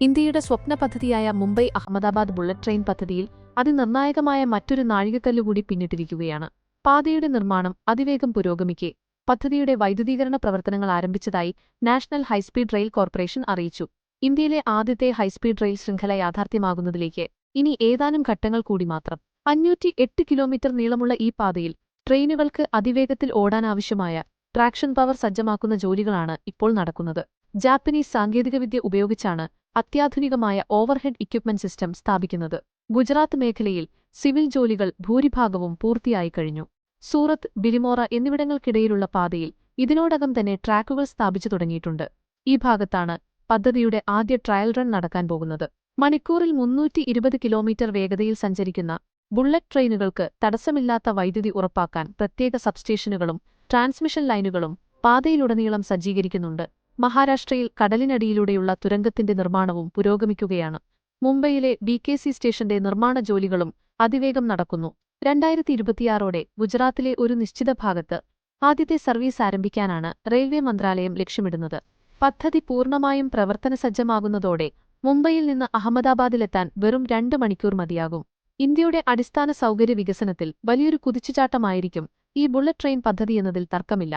ഇന്ത്യയുടെ സ്വപ്ന പദ്ധതിയായ Mumbai Ahmedabad bullet train പദ്ധതിയിൽ അതിനിർണായകമായ മറ്റൊരു നാഴികക്കല്ലുകൂടി പിന്നിട്ടിരിക്കുകയാണ്. പാതയുടെ നിർമ്മാണം അതിവേഗം പുരോഗമിക്കെ. പദ്ധതിയുടെ വൈദ്യുതീകരണ പ്രവർത്തനങ്ങൾ ആരംഭിച്ചതായി നാഷണൽ ഹൈസ്പീഡ് റെയിൽ കോർപ്പറേഷൻ അറിയിച്ചു. ഇന്ത്യയിലെ ആദ്യത്തെ ഹൈസ്പീഡ് റെയിൽ ശൃംഖല യാഥാർത്ഥ്യമാകുന്നതിലേക്ക് ഇനി ഏതാനും ഘട്ടങ്ങൾ കൂടി മാത്രം. അഞ്ഞൂറ്റി എട്ട് കിലോമീറ്റർ നീളമുള്ള ഈ പാതയിൽ ട്രെയിനുകൾക്ക് അതിവേഗത്തിൽ ഓടാനാവശ്യമായ ട്രാക്ഷൻ പവർ സജ്ജമാക്കുന്ന ജോലികളാണ് ഇപ്പോൾ നടക്കുന്നത്. ജാപ്പനീസ് സാങ്കേതികവിദ്യ ഉപയോഗിച്ചാണ് അത്യാധുനികമായ ഓവർഹെഡ് ഇക്വിപ്മെന്റ് സിസ്റ്റം സ്ഥാപിക്കുന്നത്. ഗുജറാത്ത് മേഖലയിൽ സിവിൽ ജോലികൾ ഭൂരിഭാഗവും പൂർത്തിയായി കഴിഞ്ഞു. സൂറത്ത് ബിലിമോറ എന്നിവിടങ്ങൾക്കിടയിലുള്ള പാതയിൽ ഇതിനോടകം തന്നെ ട്രാക്കുകൾ സ്ഥാപിച്ചു തുടങ്ങിയിട്ടുണ്ട്. ഈ ഭാഗത്താണ് പദ്ധതിയുടെ ആദ്യ ട്രയൽ റൺ നടക്കാൻ പോകുന്നത്. മണിക്കൂറിൽ മുന്നൂറ്റി ഇരുപത് കിലോമീറ്റർ വേഗതയിൽ സഞ്ചരിക്കുന്ന ബുള്ളറ്റ് ട്രെയിനുകൾക്ക് തടസ്സമില്ലാത്ത വൈദ്യുതി ഉറപ്പാക്കാൻ പ്രത്യേക സബ്സ്റ്റേഷനുകളും ട്രാൻസ്മിഷൻ ലൈനുകളും പാതയിലുടനീളം സജ്ജീകരിക്കുന്നുണ്ട്. മഹാരാഷ്ട്രയിൽ കടലിനടിയിലൂടെയുള്ള തുരങ്കത്തിന്റെ നിർമ്മാണവും പുരോഗമിക്കുകയാണ്. മുംബൈയിലെ ബി കെ സി സ്റ്റേഷന്റെ നിർമ്മാണ ജോലികളും അതിവേഗം നടക്കുന്നു. രണ്ടായിരത്തി ഇരുപത്തിയാറോടെ ഗുജറാത്തിലെ ഒരു നിശ്ചിത ഭാഗത്ത് ആദ്യത്തെ സർവീസ് ആരംഭിക്കാനാണ് റെയിൽവേ മന്ത്രാലയം ലക്ഷ്യമിടുന്നത്. പദ്ധതി പൂർണമായും പ്രവർത്തനസജ്ജമാകുന്നതോടെ മുംബൈയിൽ നിന്ന് അഹമ്മദാബാദിലെത്താൻ വെറും രണ്ട് മണിക്കൂർ മതിയാകും. ഇന്ത്യയുടെ അടിസ്ഥാന സൗകര്യ വികസനത്തിൽ വലിയൊരു കുതിച്ചുചാട്ടമായിരിക്കും ഈ ബുള്ളറ്റ് ട്രെയിൻ പദ്ധതി എന്നതിൽ തർക്കമില്ല